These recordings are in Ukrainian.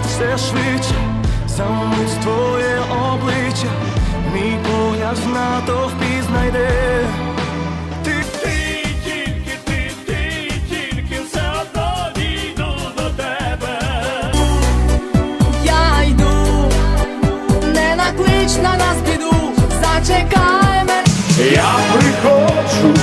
летить все швидше, замить твоє обличчя, мій погляд в натовпі знайде. Ти, ти, тільки ти, ти, тільки все одно дійду до тебе. Я йду, не наклич на нас біду, зачекай мене. Я приходжу,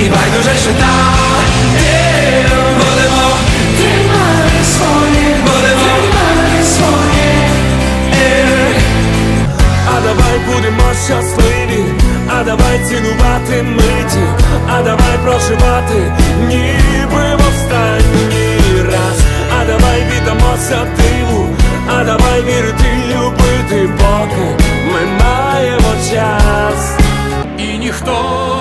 І байдуже, що там. Є, будемо. Тримати своє, будемо. Тримати своє. А давай будемо щасливі, а давай цінувати миті, а давай проживати, ніби в останній раз, а давай віддамося диву, а давай вірити, любити, поки ми маємо час. І ніхто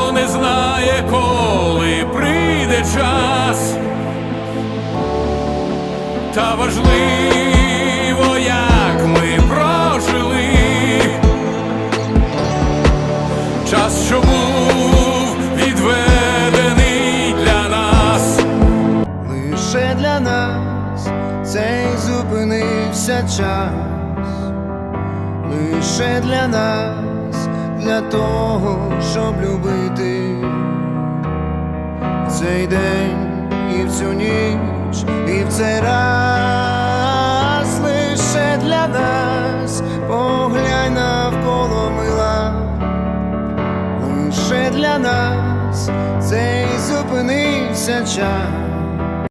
прийде час. Та важливо, як ми прожили. Час, що був відведений для нас. Лише для нас цей зупинився час, лише для нас, для того, щоб любити цей день і в цю ніч, і в цей раз, лише для нас, поглянь навколо мила, лише для нас цей зупинився час.